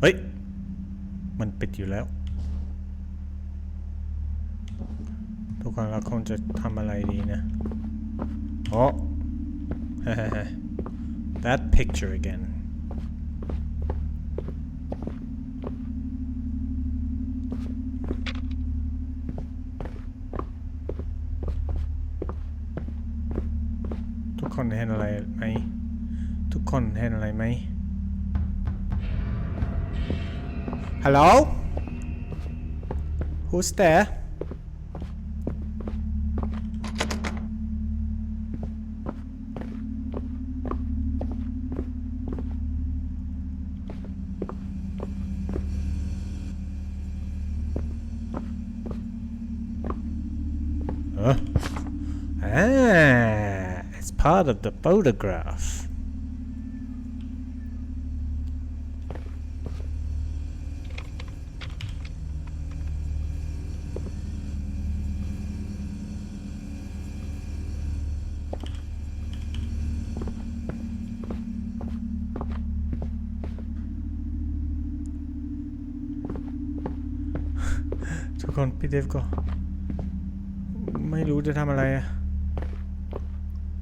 เฮ้ย มันปิดอยู่แล้ว ทุกคนเราคงจะทำอะไรดีนะโอ้ that picture again ทุกคนเห็นอะไรไหม ทุกคนเห็นอะไรไหม Hello? Who's there? Huh? Ah, it's part of the photograph. กคนพี่เดฟก็ไม่รู้จะทำอะไรอะ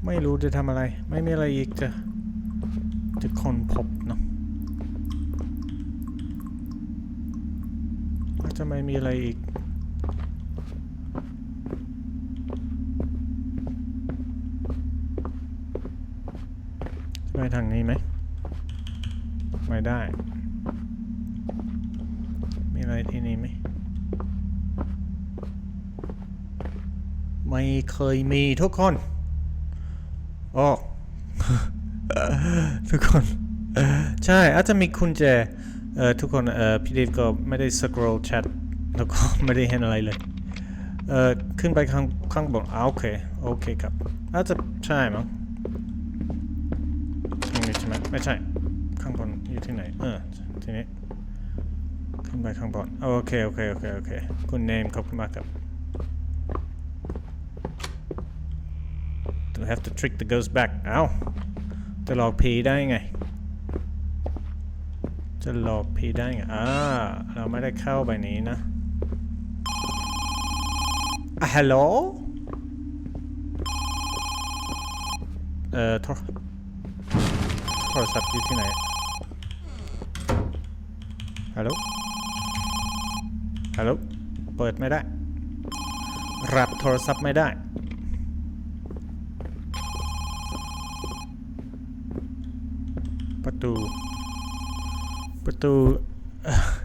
ไม่รู้จะทำอะไร ไม่มีอะไรอีกจะจะคนพบเนาะว่าจะไม่มีอะไรอีกไปทางนี้ไหม ไม่ได้ มีอะไรที่นี่ไหม ไม่เคยมีทุกคนโอ้ทุกคน ใช่อาจจะมีคุณแจเอ่อทุกคนเอ่อพี่เดฟก็ไม่ได้สครอลแชทแล้วก็ไม่ได้เห็นอะไรเลย เอ่อขึ้นไปข้างข้างบนอ่าโอเค โอเคครับอาจจะใช่มั้งตรงนี้ใช่ไหมไม่ใช่ ข้างบนอยู่ที่ไหน เออทีนี้ ขึ้นไปข้างบน โอเค โอเค โอเค โอเค คุณเนมขอบคุณมากครับ have to trick the ghost back เอ้า จะหลอกผีได้ไง จะหลอกผีได้ไง อ่า เราไม่ได้เข้าไปนี้นะอะฮัลโหล เอ่อโทรโทรศัพท์อยู่ที่ไหน ฮัลโหล ฮัลโหล เปิดไม่ได้ รับโทรศัพท์ไม่ได้ Betul. Betul.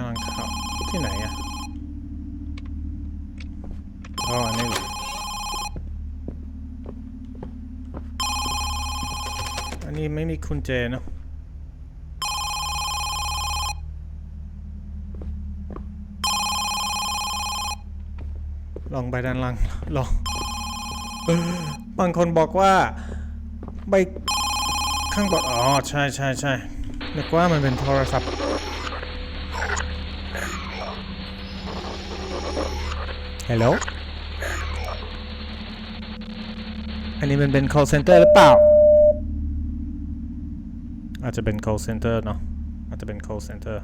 ้านหลังเขาที่ไหนอะอ๋อนนี้เหรออันนี้ไม่มีกุญแจเนอะลองไปด้านล่างลองบางคนบอกว่าไปข้างบนอ๋อ ใช่ใช่ใช่นึกว่ามันเป็นโทรศัพท์ ฮัลโหล อันนี้มันเป็น call center หรือเปล่า อาจจะเป็น call center เนาะ อาจจะเป็น call center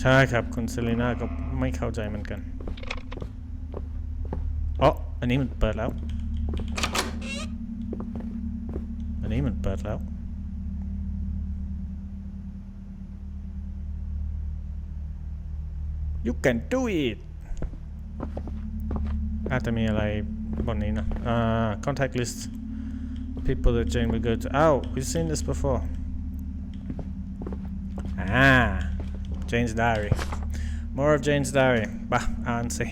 ใช่ครับ คุณเซเลน่าก็ไม่เข้าใจเหมือนกันอ๋ออันนี้มันเปิดแล้ว อันนี้มันเปิดแล้ว You can do it อาจจะมีอะไรบนนี้นะอ่า contact list people that Jane will go to oh we've seen this before ah Jane's diary more of Jane's diary ป่ะอ่านสิ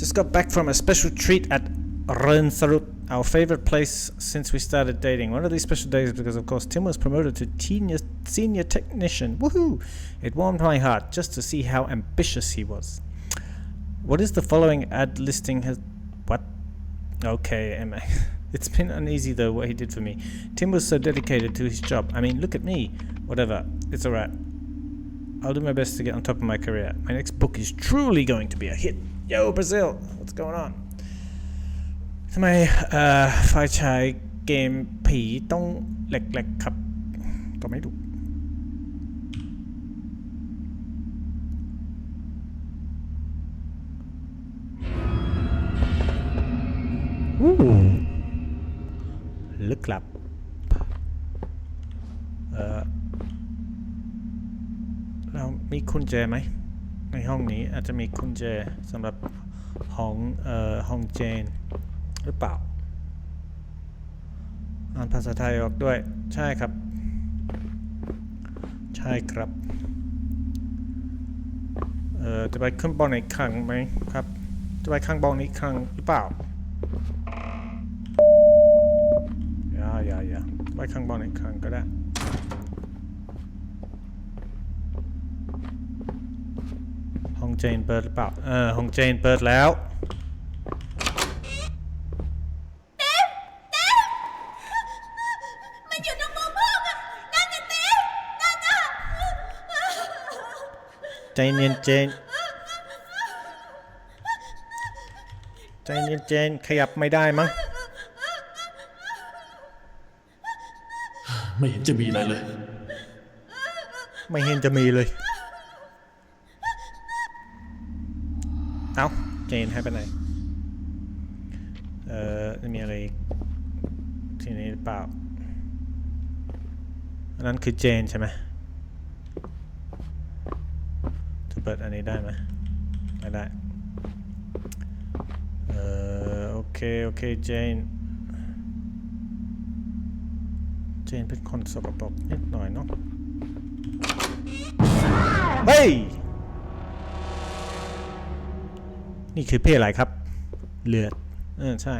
just got back from a special treat at Rensarut our favorite place since we started dating. One of these special days because, of course, Tim was promoted to senior, senior technician. Woohoo! It warmed my heart just to see how ambitious he was. What is the following ad listing has. What? Okay, Emma. It's been uneasy though what he did for me. Tim was so dedicated to his job. I mean, look at me. Whatever. It's alright. I'll do my best to get on top of my career. My next book is truly going to be a hit. Yo, Brazil! What's going on? ทำไมเอ่อฝ่ายชายเกมผีต้องแหลกๆครับ ก็ไม่รู้ ลึกลับ เออเรามีกุญแจไหม ในห้องนี้อาจจะมีกุญแจสำหรับห้องเอ่อห้องเจน หรือเปล่า อ่านภาษาไทยออกด้วย ใช่ครับ ใช่ครับ เอ่อจะไปขึ้นบอลอีกครั้งไหมครับ จะไปข้างบอลอีกครั้งหรือเปล่าอย่าอย่าไป ข้างบอลอีกครั้งก็ได้ ห้องเจนเปิดหรือเปล่า เออ ห้องเจนเปิดแล้ว มันอยู่ตรงมุมห้องอะนั่นน่ะเต้นั่นน่ะใจเย็นเจน ใจเย็นเจนขยับไม่ได้มั้ง ไม่เห็นจะมีอะไรเลย ไม่เห็นจะมีเลย เอ้าเจนให้ไปไหน เอ่อจะมีอะไรอีกที่นี้หรือเปล่า อันนั้นคือเจนใช่ไหมจะเปิดอันนี้ได้ไหมไม่ได้ เอ่อ โอเค โอเค เจน เจนเป็นคนสกปรกนิดหน่อยเนาะเฮ้ย นี่คือเพศอะไรครับ เลือด เออ ใช่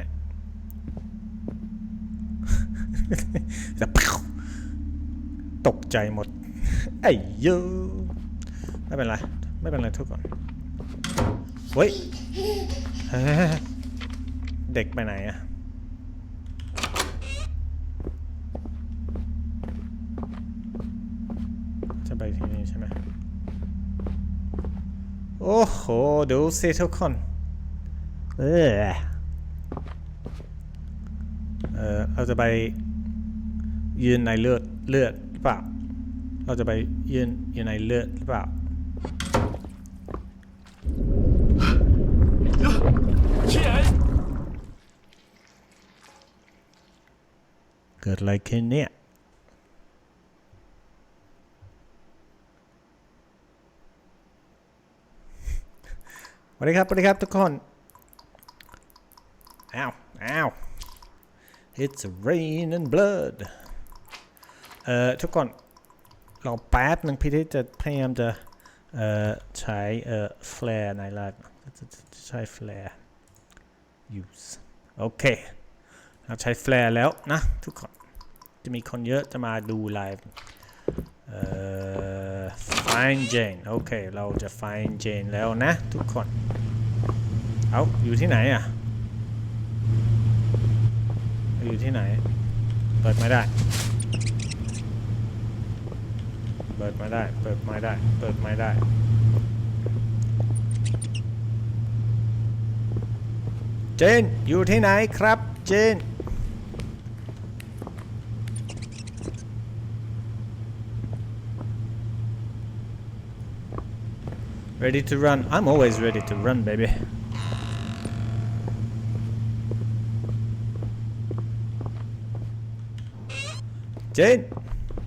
จะตกใจหมด ไอ้เยอะ ไม่เป็นไร ไม่เป็นไรทุกคนเฮ้ย เด็กไปไหนอะจะไปที่นี่ใช่ไหม โอ้โห ดูสิทุกคน เออ เออเราจะไปยืนในเลือดเลือดหรือเปล่า เราจะไปยืนอยู่ในเลือดหรือเปล่า เกิดอะไรขึ้นเนี่ย วัสดีครับสวัสดีครับทุกคน อ้าว อ้าว It's rain and blood เอ่อทุกคนรอแป๊บหนึ่งพี่ที่จะพยายามจะเอ่อใช้เอ่อ flare ในไลฟ์จะจะใช้ flare use โอเคเราใช้ flare แล้วนะทุกคน จะมีคนเยอะจะมาดูไลฟ์เอ่อ find Jane โอเค เราจะ find Jane แล้วนะทุกคน เอาอยู่ที่ไหนอะ อยู่ที่ไหน เปิดไม่ได้ เปิดไม่ได้ เปิดไม่ได้ เปิดไม่ได้ เจน อยู่ที่ไหนครับ เจน Ready to run? I'm always ready to run, baby. Jane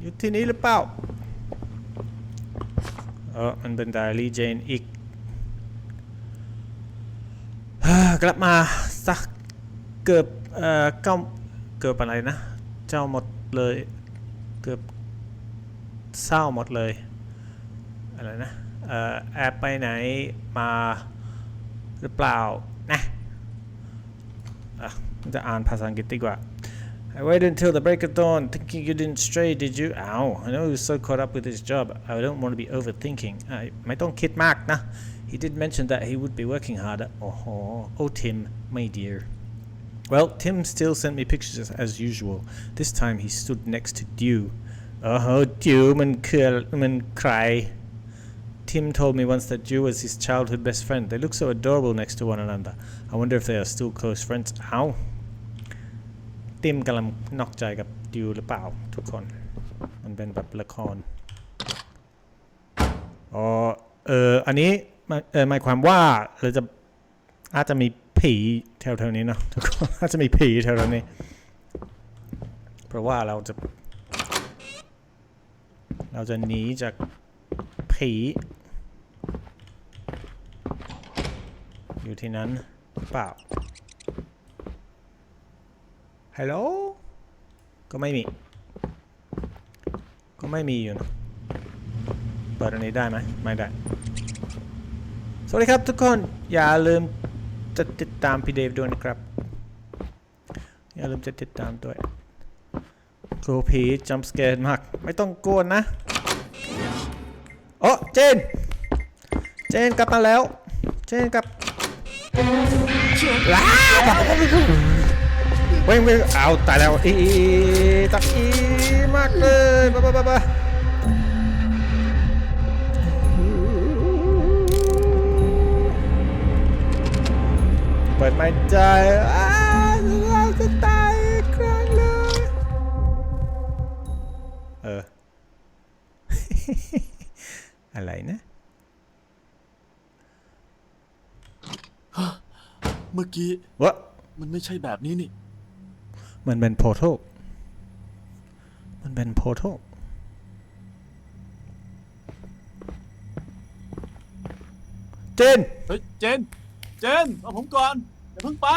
อยู่ที่นี้หรือเปล่าเออมันเป็นไดอารี่เจนอีกกลับมาสักเกือบเอ่อเก้าเกือบอะไรนะ เจ้าหมดเลยเกือบเศร้าหมดเลยอะไรนะเอ่อแอบไปไหนมาหรือเปล่านะอะจะอ่านภาษาอังกฤษดีกว่า I waited until the break of dawn, thinking you didn't stray, did you? Ow, I know he was so caught up with his job. I don't want to be overthinking. I, my don't kid Mark, nah. He did mention that he would be working harder. Oh, oh, Tim, my dear. Well, Tim still sent me pictures as usual. This time he stood next to Dew. Oh, Dew, man, man, cry. Tim told me once that Dew was his childhood best friend. They look so adorable next to one another. I wonder if they are still close friends. Ow. ติมกำลังนอกใจกับดิวหรือเปล่าทุกคน มันเป็นแบบละครอ๋อเอออันนี้เออหมายความว่าเราจะอาจจะมีผีแถวๆนี้เนาะทุกคนอาจจะมีผีแถวๆนี้ เพราะว่าเราจะ เราจะหนีจากผีอยู่ที่นั้นเปล่า ฮัลโหลก็ไม่มี ก็ไม่มีอยู่นะเปิดอันนี้ได้ไหมไม่ได้ สวัสดีครับทุกคนอย่าลืมจะติดตามพี่เดฟด้วยนะครับ อย่าลืมจะติดตามด้วยครูผีจัมสเกร์มาก ไม่ต้องกลัวนะโอ้เจน เจนกลับมาแล้ว เจนกลับว้าว เว้งเว้งเอาตายแล้วอีอีตักอีมากเลยบ้าบ้าบ้าบ้าเปิดไม่ใจอ้าเราจะตายอีกครั้งเลยเออ อะไรนะเมื่อกี้วะมันไม่ใช่แบบนี้นี่ มันเป็นโพโทมันเป็นโพโทเจน เฮ้ย เจน เจน เอาผมก่อน อย่าเพิ่งไป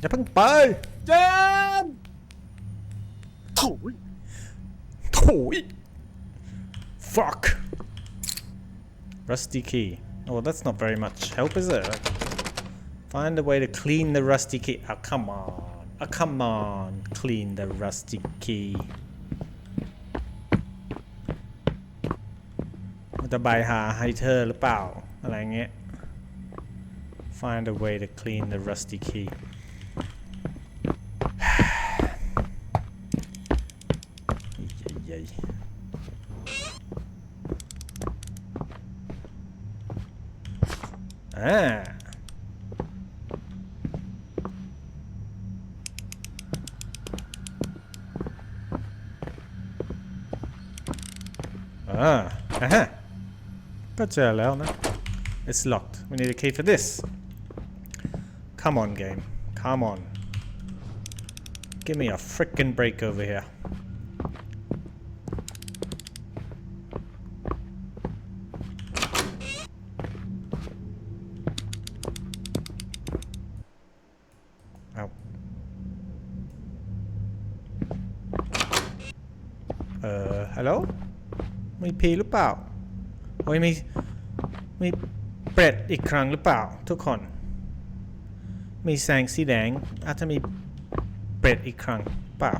อย่าเพิ่งไป เจนโถ่ย โถย fuck rusty key oh that's not very much help is it find a way to clean the rusty key oh come on oh come on clean the rusty key มันจะบายหาให้เธอหรือเปล่า อะไรเงี้ย find a way to clean the rusty key เย้ๆอ่าอ่า ก็เจอแล้วนะ it's locked we need a key for this come on game come on give me a frickin' break over here Ow. เอ่อ ฮัลโหล มีพีหรือเปล่า โอ้ยมีมีเปรตอีกครั้งหรือเปล่าทุกคน มีแสงสีแดงอาจจะมีเปรตอีกครั้งเปล่า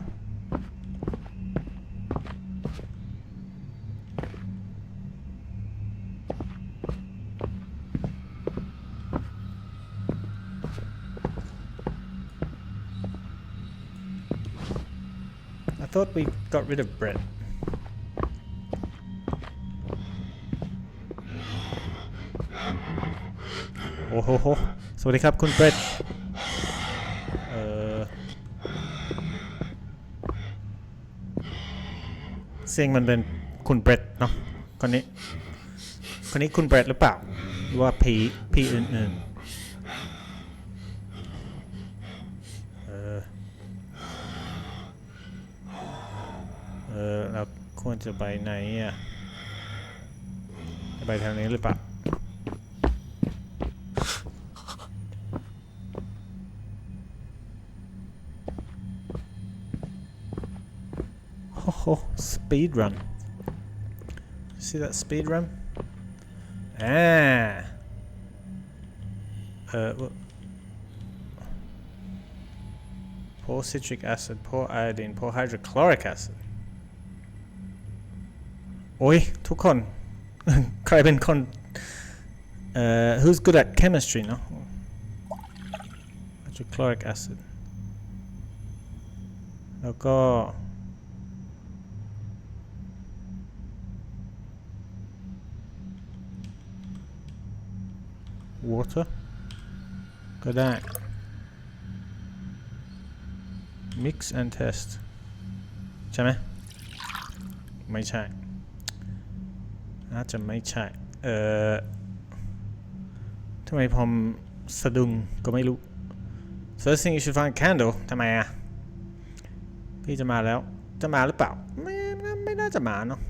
I thought we got rid of Brett. Oh ho ho สวัสดีครับคุณเบรดเอ่อเสียงมันเป็นคุณเบรดเนาะ คนนี้ คนนี้คุณเบรดหรือเปล่า หรือว่าผีผีอื่นๆ เออ เออเราควรจะไปไหนอะจะไปทางนี้หรือเปล่า โอ้โห speed run see that speed run อ่าเออ pour citric acid pour iodine pour hydrochloric acid โอ้ย ทุกคน ใครเป็นคนเอ่อ who's good at chemistry เนาะ hydrochloric acid แล้วก็ water ก็ได้ mix and test ใช่ไหมไม่ใช่ น่าจะไม่ใช่ เอ่อทำไมผมสะดุ้งก็ไม่รู้ first thing you should find candle ทำไมอะ พี่จะมาแล้ว จะมาหรือเปล่า ไม่ไม่ไม่น่าจะมาเนาะ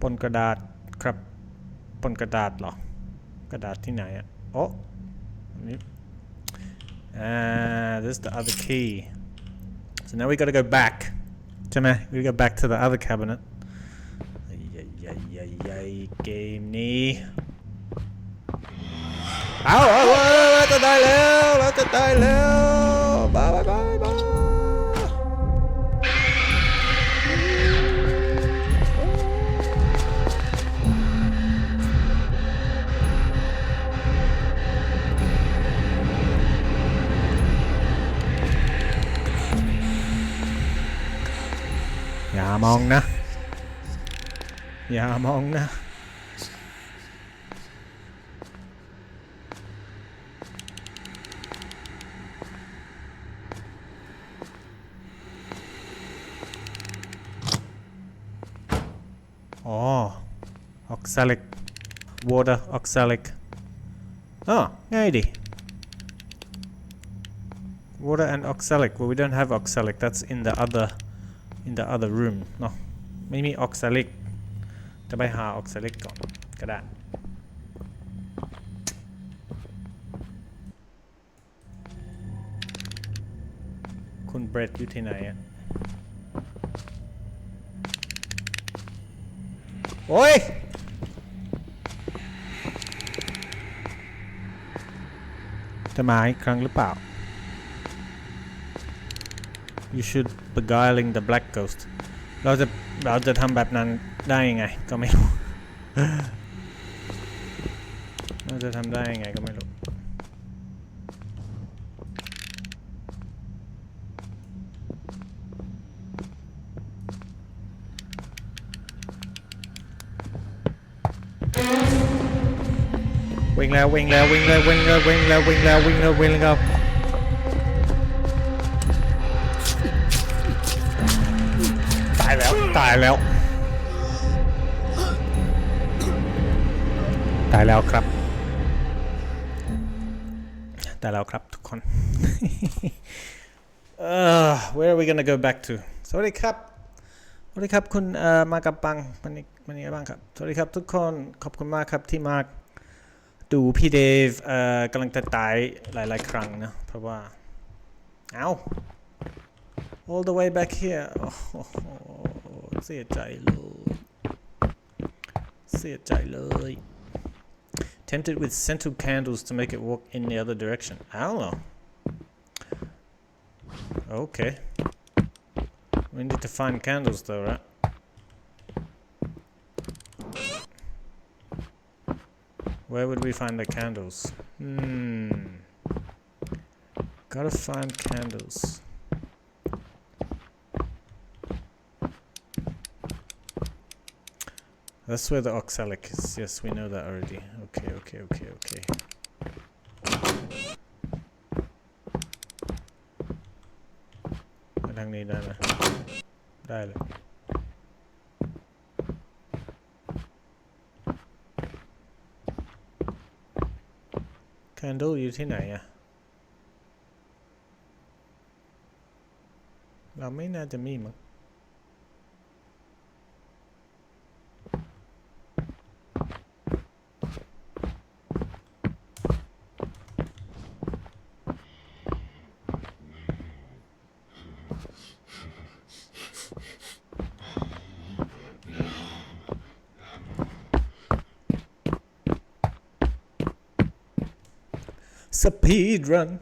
ปนกระดาษครับปนกระดาษเหรอ Crocodactinaya. Oh! Uh, there's the other key. So now we gotta go back. Timmy, we go back to the other cabinet. Yay, yay, yay, yay, game knee. ายบายอย่ามองนะ อย่ามองนะ อ๋อ oxalic water oxalic อ๋อง่ายดิ water and oxalic well we don't have oxalic that's in the other in the other room เนาะไม่มี oxalic จะไปหา oxalic ก่อนก็ได้คุณเบรดอยู่ที่ไหนอะโอ้ย จะมาอีกครั้งหรือเปล่า You should beguiling the black ghost เราจะเราจะทำแบบนั้นได้ยังไง ก็ไม่รู้ เราจะทำได้ยังไงก็ไม่รู้ วิ่งแล้ววิ่งแล้ววิ่งแล้ววิ่งแล้ววิ่งแล้ววิ่งแล้ววิ่งแล้ววิ่งแล้วายแล้วตายแล้ว ตายแล้วครับ ตายแล้วครับทุกคนเอ่อ where are we gonna go back to สวัสดีครับสวัสดีครับคุณมากับปังมันนี่มันนี่บ้างครับ สวัสดีครับทุกคนขอบคุณมากครับที่มาดูพี่เดฟกำลังจะตายหลาย ๆ ครั้งนะ เพราะว่า เอ้า all the way back here โอ้โหเสียใจเลย เสียใจเลย tempted with scented candles to make it walk in the other direction I don't know okay we need to find candles though right Where would we find the candles? Hmm. Gotta find candles. That's where the oxalic is. Yes, we know that already. Okay, okay, okay, okay. Ở đằng này đây này. Đây là. Candle อยู่ที่ไหนอะเราไม่น่าจะมีมั้ง speed run.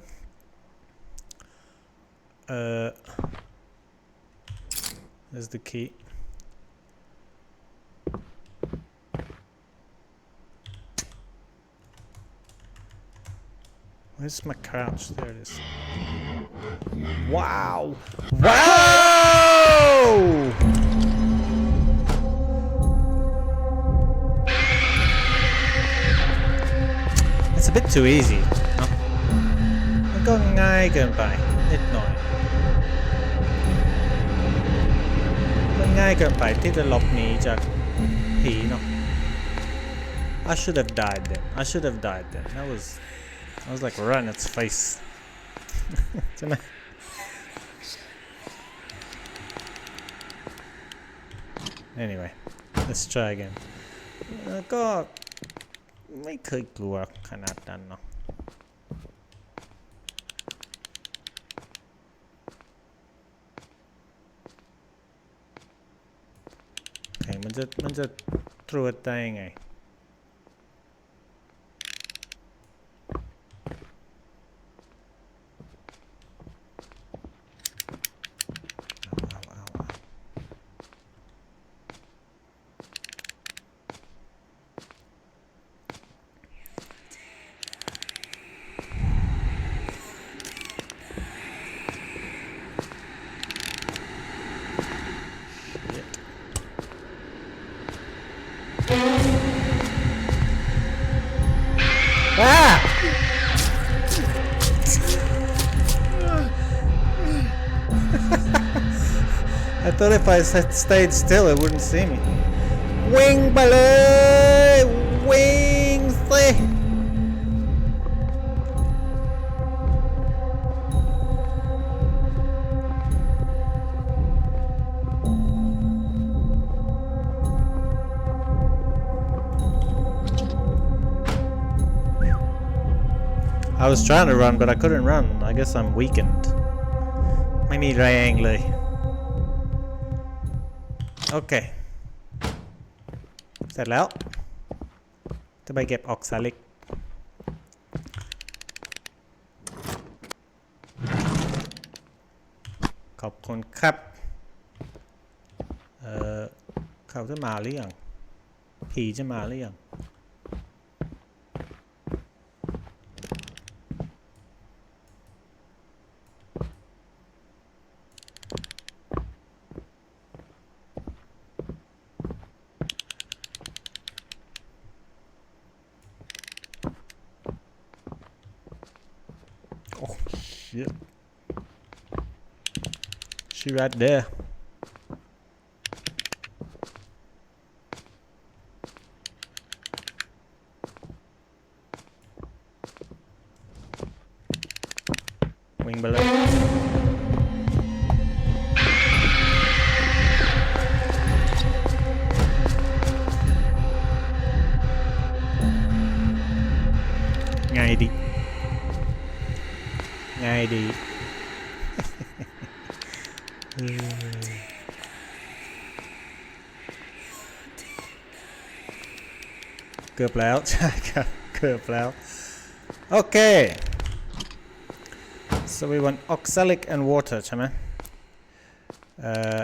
Uh, there's the key. Where's my couch? There it is. Wow! Wow! It's a bit too easy. มันก็ง่ายเกินไปนิดหน่อย มันง่ายเกินไปที่จะหลบหนีจากผีเนาะ I should have died then. I should have died then. That was I was like right in its face. ใช่ไหม Anyway, let's try again. เอ่อก็ไม่เคยกลัวขนาดนั้นเนาะ ข็งมันจะมันจะตรวจได้ยังไง I stayed still, it wouldn't see me. Wing ballet! Wing thing! I was trying to run, but I couldn't run. I guess I'm weakened. Mimi Rangli. โอเค เสร็จแล้ว จะไปเก็บออกซาลิกขอบคุณครับ เอ่อเขาจะมาหรือยังผีจะมาหรือยัง Right there. กือบแล้ว ใช่ครับ เกือบแล้ว โอเค so we want oxalic and water ใช่ไหมเอ่อ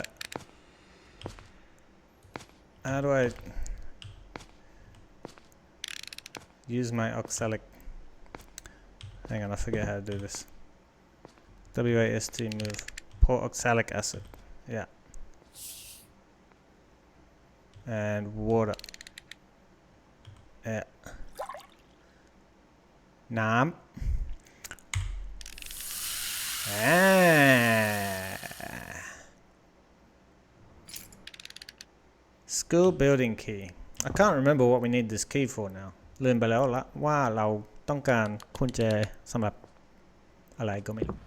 how do I use my oxalic hang on I forget how to do this WAST move. Pour oxalic acid. Yeah. And water. Yeah. น้ำอ่า School building key. I can't remember what we need this key for now. ลืมไปแล้วละว่าเราต้องการกุญแจสำหรับอะไรก็ไม่รู้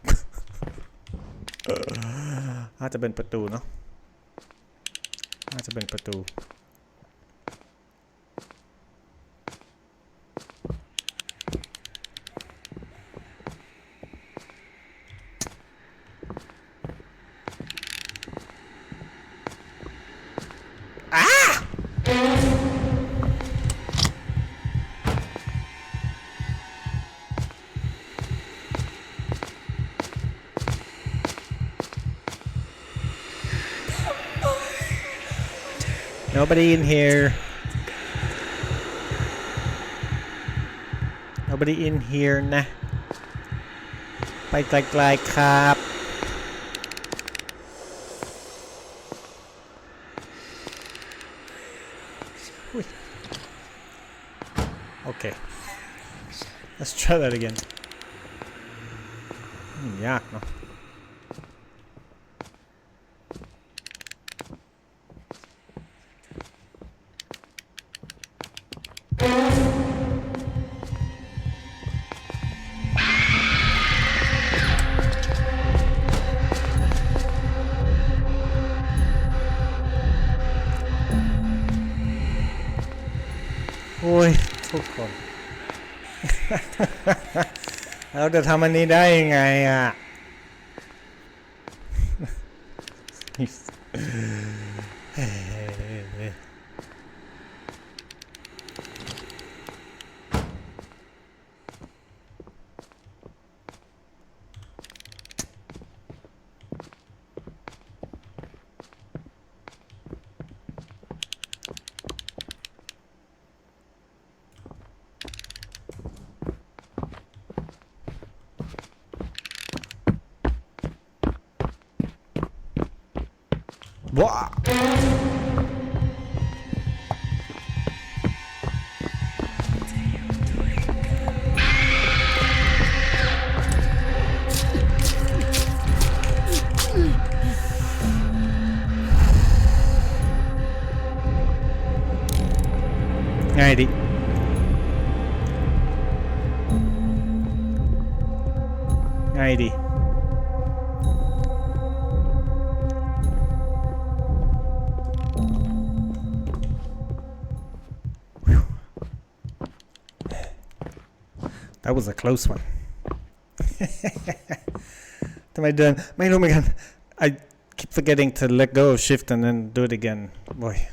อาจจะเป็นประตูเนาะอาจจะเป็นประตู nobody in here nobody in here นะ ไปไกลๆครับ อุ๊ย Okay. Let's try that again. อืมย เราจะทำอันนี้ได้ยังไงอะ was a close one. what am I doing? Man, oh my god. I keep forgetting to let go of shift and then do it again. Boy.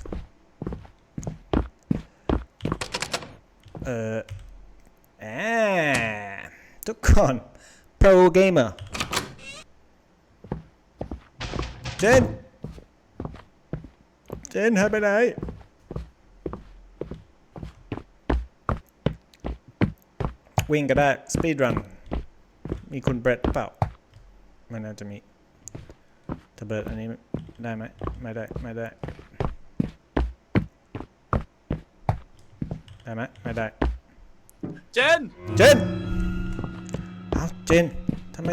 Uh, ah, on pro gamer. Jen! Jen, how about I? วิ่งก็ได้ speed run มีคุณเบรดเปล่าไม่น่าจะมีถ้าเบิร์ดอันนี้ได้ไหมไม่ได้ ไม่ได้ ได้ไหมไม่ได้ เจน เจนอ้าวเจนทำไม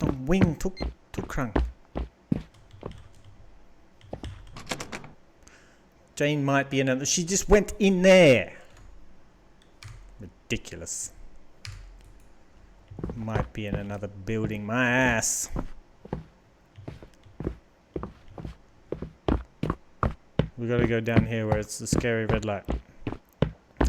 ต้องวิ่งทุกทุกครั้ง Jane might be in another. She just went in there. Ridiculous. Might be in another building. My ass. We gotta go down here where it's the scary red light.